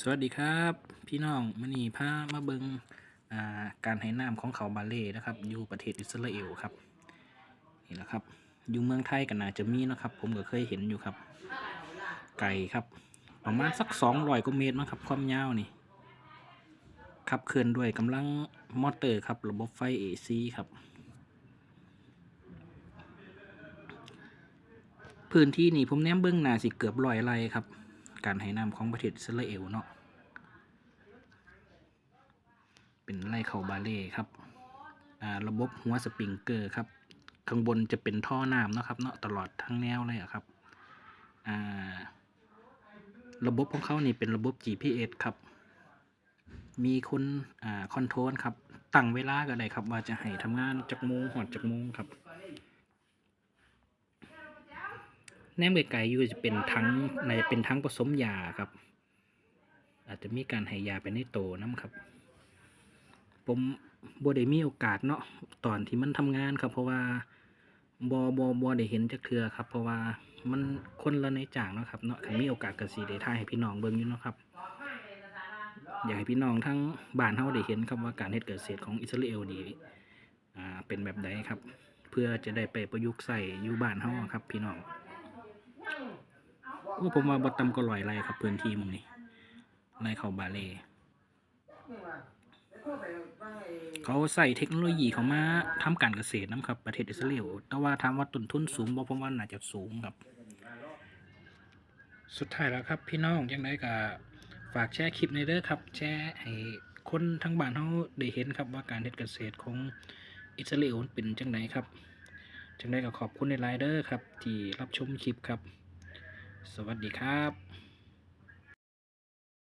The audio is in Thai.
สวัสดีครับ พี่น้องมื่อนี้พามาเบิงอ่าการให้น้ำของเขาบาเล่นะครับอยู่ประเทศอิสราเอลครับนี่แหละครับอยู่เมืองไทยกันน่าจะมีนะครับ ผมก็เคยเห็นอยู่ครับ ไก่ครับ ประมาณสักสองร้อยกว่าเมตรมั้งครับ ความยาวนี่ขับเคลื่อนด้วยกำลังมอเตอร์ครับ ระบบไฟ AC ครับ พื้นที่นี่ผมแนมเบิ้งหนาสิเกือบร้อยไรครับ การให้น้ำของประเทศอิสราเอลเนาะเป็นไร่เขาบาเล่ครับระบบหัวสปริงเกอร์ครับ ข้างบนจะเป็นท่อน้ำเนาะครับเนาะตลอดทั้งแนวเลยอะครับระบบของเขานี่เป็นระบบ GPS ครับ มีคนคอนโทรลครับ ตั้งเวลาก็ได้ครับ ว่าจะให้ทำงานจากโมงหอดจากโมงครับ แนมไกลๆอยู่จะเป็นทั้งในเป็นทั้งผสมยาครับ อาจจะมีการให้ยาไปในโตน้ำครับ ผมบ่ได้มีโอกาสเนาะตอนที่มันทำงานครับ เพราะว่าบ่บ่บ่ได้เห็นจักเทือครับ เพราะว่ามันคนละในจ่างเนาะครับเนาะมีโอกาสก็สิได้ถ่ายให้พี่น้องเบิ่งอยู่เนาะครับ อยากให้พี่น้องทั้งบ้านเฮาได้เห็นครับว่าการเฮ็ดเกษตรของอิสราเอลนี่อ่าเป็นแบบใดครับ เพื่อจะได้ไปประยุกต์ใส่อยู่บ้านเฮาครับ พี่น้อง โอ้ผมว่าบอตำก็ลอยไรครับพื้นที่มึงนี่ไรเขาบาเล่เขาใส่เทคโนโลยีเขามาทำการเกษตรนะครับประเทศอิสราเอลแต่ว่าถามว่าต้นทุนสูงบ่ผมว่าน่าจะสูงครับ สุดท้ายแล้วครับ พี่น้องยังไงก็ฝากแชร์คลิปในเด้อครับ แชร์ให้คนทั้งบ้านเขาได้เห็นครับว่าการเฮ็ดเกษตรของอิสราเอลเป็นจังไดครับจังไดก็ขอบคุณในไลน์เด้อครับ ที่รับชมคลิปครับ สวัสดีครับ